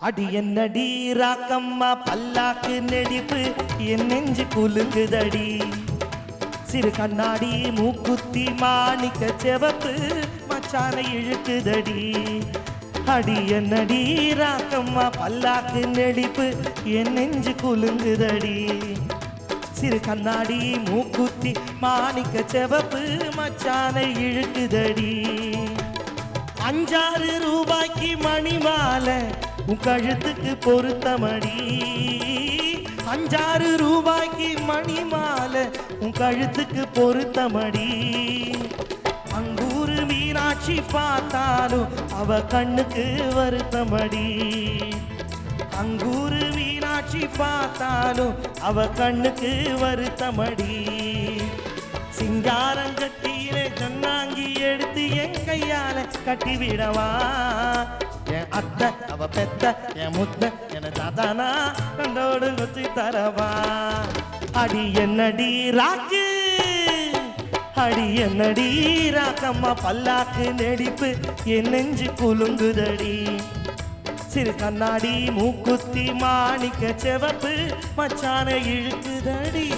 அடி என்னடி ராக்கம்மா பல்லாக்கு நெடிப்பு என் நெஞ்சு குலுங்குதடி சிறு கண்ணாடி மூக்குத்தி மாணிக்க செவப்பு மச்சானை இழுக்குதடி. அடி என்னடி ராக்கம்மா பல்லாக்கு நெடிப்பு என் நெஞ்சு குலுங்குதடி. சிறு கண்ணாடி மூக்குத்தி மாணிக்க செவப்பு மச்சானை இழுக்குதடி. அஞ்சாறு ரூபாய்க்கு மணி மாலை உன் கழுத்துக்கு பொருத்தமடி. அஞ்சாறு ரூபாய்க்கு மணி மாலை உன் கழுத்துக்கு பொருத்தமடி. அங்கூரு மீனாட்சி பார்த்தாலும் அவ கண்ணுக்கு வருத்தமடி. அங்கூரு மீனாட்சி பார்த்தாலும் அவ கண்ணுக்கு வருத்தமடி. சிங்காரங்கட்டியிலே ஜன்னாங்கி எடுத்து என் கையால கட்டிவிடவா? என் அத்தை அவ பெத்த என் முத்த என தாத்தானா கண்டோடு குத்தி தரவா? அடி என்னடி ராக்கு? அடி என்னடி ராக்கம்மா பல்லாக்கு நெடிப்பு? என் நெஞ்சு குலுங்குதடி. சிறு கண்ணாடி மூக்குத்தி மாணிக்க செவப்பு மச்சான இழுக்குதடி.